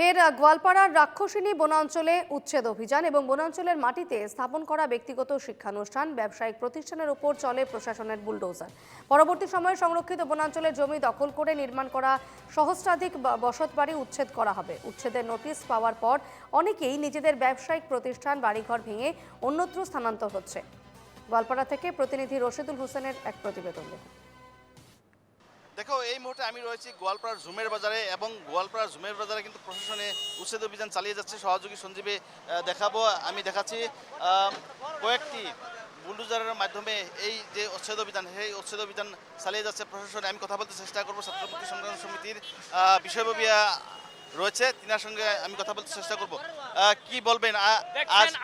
ফের গোয়ালপাড়ার রাক্ষসিনী বনাঞ্চলে উচ্ছেদ অভিযান এবং বনাঞ্চলের মাটিতে স্থাপন করা ব্যক্তিগত শিক্ষানুষ্ঠান, ব্যবসায়িক প্রতিষ্ঠানের উপর চলে প্রশাসনের বুলডোজার। পরবর্তী সময়ে সংরক্ষিত বনাঞ্চলের জমি দখল করে নির্মাণ করা সহস্রাধিক বসতবাড়ি উচ্ছেদ করা হবে। উচ্ছেদের নোটিশ পাওয়ার পর অনেকেই নিজেদের ব্যবসায়িক প্রতিষ্ঠান, বাড়িঘর ভেঙে অন্যত্র স্থানান্তর হচ্ছে। গোয়ালপাড়া থেকে প্রতিনিধি রশিদুল হোসেনের এক প্রতিবেদন দেখুন। দেখো এই মুহূর্তে আমি রয়েছি গোয়ালপাড়ার ঝুমের বাজারে এবং গোয়ালপাড়ার ঝুমের বাজারে কিন্তু প্রশাসনে উচ্ছেদ অভিযান চালিয়ে যাচ্ছে। সহযোগী সঞ্জীবে দেখাবো। আমি দেখাচ্ছি কয়েকটি বুলডোজারের মাধ্যমে এই যে উচ্ছেদ অভিযান সেই উচ্ছেদ অভিযান চালিয়ে যাচ্ছে প্রশাসনে। আমি কথা বলতে চেষ্টা করব ছাত্রপতি সংগ্রাম সমিতির বিষয়ববিয়া রয়েছে তিনার সঙ্গে আমি কথা বলতে চেষ্টা করব। কি বলবেন?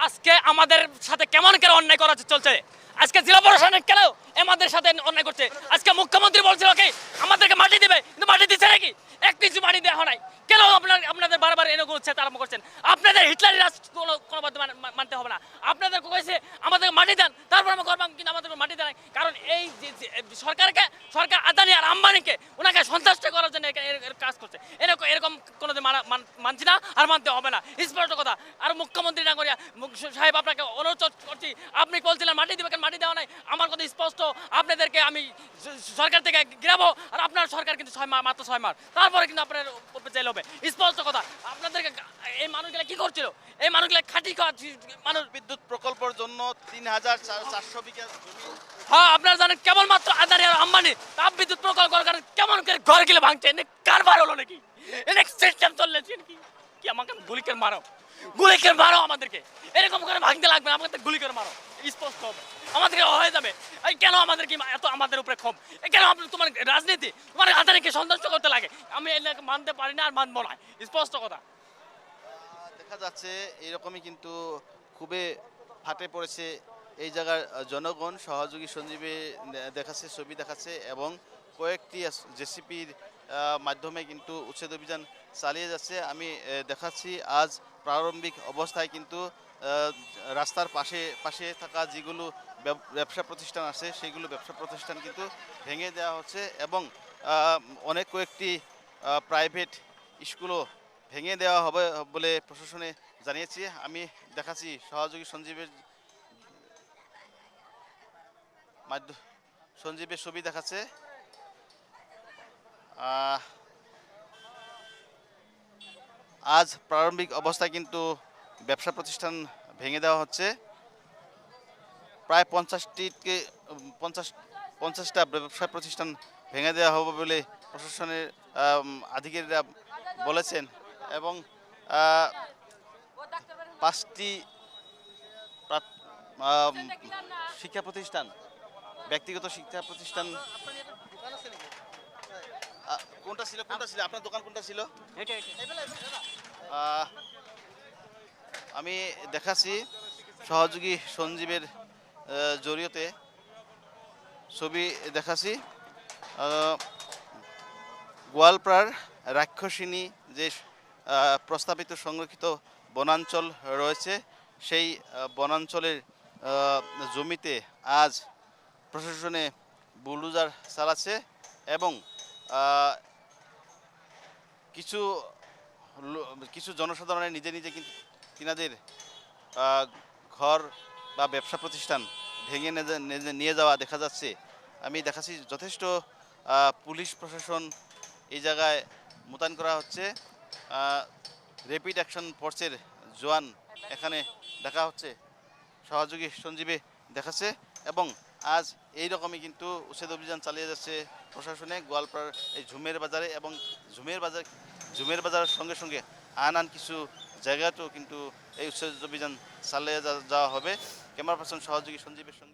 আজকে আমাদের সাথে কেমন কেন অন্যায় করা চলছে? আজকে জেলা প্রশাসনের কেন আমাদের সাথে অন্যায় করছে। আজকে মুখ্যমন্ত্রী বলছিল কি, আমাদেরকে মাটি দিবে, কিন্তু মাটি দিচ্ছে নাকি? এক কিছু মাটি দেওয়া নাই। কেন আপনার, আপনাদের বারবার এনে করছে আরম্ভ করছেন? আপনাদের হিটলারি রাজ কোনো কোনো মান- মান- মানতে হবে না। আপনাদের কয়েছে আমাদেরকে মাটি দেন, তারপর আমরা করবাম, কিন্তু আমাদেরকে মাটি দেন কারণ এই সরকারকে, সরকার আদানি আর আম্বানিকে, ওনাকে সন্তুষ্ট করার জন্য কাজ করছে। এরকম এরকম মানা- মানছি না আর মানতে হবে না। স্পষ্ট কথা। আর মুখ্যমন্ত্রী না করিয়া সাহেব, আপনাকে অনুরোধ করছি, আপনি বলছিলেন মাটি নাই আমার কথা স্পষ্ট আপনাদেরকে আমি সরকার থেকে গিরাবো আর আপনার সরকার কিন্তু ছয় মাস মাত্র ছয় মাস। তারপরে কিন্তু আপনার চাইলে হবে। স্পষ্ট কথা আপনাদেরকে এই মানুষগুলা কি করছিল? এই মানুষগুলা খাটি মানুষ বিদ্যুৎ প্রকল্পের জন্য তিন হাজার চারশো বিঘা জমি। হ্যাঁ আপনারা জানেন কেবলমাত্র আদানি আর আম্বানি তাপ বিদ্যুৎ প্রকল্প করার কারণে কেমন করে ঘর গেলে ভাঙছে? এনে কারবার হলো নাকি? এনে সিস্টেম চললেছে কি কি আমাকে গুলি করে মারো? গুলি করে মারো আমাদেরকে। এরকম করে ভাঙতে লাগবে আমাকে গুলি করে মারো। স্পষ্ট হবে। আমাদেরকে হয়ে যাবে। কেন আমাদের কি এত আমাদের উপরে ক্ষোভ? কেন তোমার রাজনীতি, তোমার আদানিকে সন্তুষ্ট করতে লাগে? আমি এটাকে মানতে পারি না আর মানবো না। স্পষ্ট কথা। দেখা যাচ্ছে এরকমই কিন্তু খুবই ফাটে পড়েছে এই জায়গার জনগণ। সহযোগী সঞ্জীবে দেখাচ্ছে, ছবি দেখাচ্ছে এবং কয়েকটি জেসিপির মাধ্যমে কিন্তু উচ্ছেদ অভিযান চালিয়ে যাচ্ছে। আমি দেখাচ্ছি, আজ প্রারম্ভিক অবস্থায় কিন্তু রাস্তার পাশে পাশে থাকা যেগুলো ব্যব- ব্যবসা প্রতিষ্ঠান আছে, সেগুলো ব্যবসা প্রতিষ্ঠান কিন্তু ভেঙে দেওয়া হচ্ছে এবং অনেক কয়েকটি প্রাইভেট স্কুলও ভেঙে দেওয়া হবে বলে প্রশাসনে জানিয়েছে। আমি দেখাচ্ছি সহযোগী সঞ্জীবের মাধ্য- সঞ্জীবের ছবি দেখাচ্ছে। আজ প্রারম্ভিক অবস্থায় কিন্তু ব্যবসা প্রতিষ্ঠান ভেঙে দেওয়া হচ্ছে। প্রায় পঞ্চাশটিকে, পঞ্চাশ, পঞ্চাশটা ব্যবসা প্রতিষ্ঠান ভেঙে দেওয়া হবে বলে প্রশাসনের আধিকারিকরা বলেছেন এবং পাঁচটি শিক্ষা প্রতিষ্ঠান, ব্যক্তিগত শিক্ষা প্রতিষ্ঠান কোনটা ছিল কোনটা ছিল? আপনার দোকান কোনটা ছিল? আমি দেখাচ্ছি সহযোগী সঞ্জীবের জড়িয়তে ছবি দেখাচ্ছি। গোয়ালপাড়ার রাক্ষসিনী যে প্রস্তাবিত সংরক্ষিত বনাঞ্চল রয়েছে সেই বনাঞ্চলের জমিতে আজ প্রশাসনে বুলডোজার চালাচ্ছে এবং কিছু কিছু জনসাধারণের নিজে নিজে কিন্তু তিনাদের ঘর বা ব্যবসা প্রতিষ্ঠান ভেঙে নিয়ে যাওয়া দেখা যাচ্ছে। আমি দেখাচ্ছি যথেষ্ট পুলিশ প্রশাসন এই জায়গায় মোতায়েন করা হচ্ছে। র্যাপিড অ্যাকশন ফোর্সের জোয়ান এখানে দেখা হচ্ছে। সহযোগী সঞ্জীবে দেখাচ্ছে এবং আজ এই রকমই কিন্তু উচ্ছেদ অভিযান চালিয়ে যাচ্ছে প্রশাসনে, গোয়ালপাড়ার এই ঝুমের বাজারে এবং ঝুমের বাজার, ঝুমের বাজারের সঙ্গে সঙ্গে আন আন কিছু জায়গাতেও কিন্তু এই উচ্ছেদ অভিযান চালিয়ে যাওয়া হবে। ক্যামেরা পার্সন সহযোগী সঞ্জীবের সঙ্গে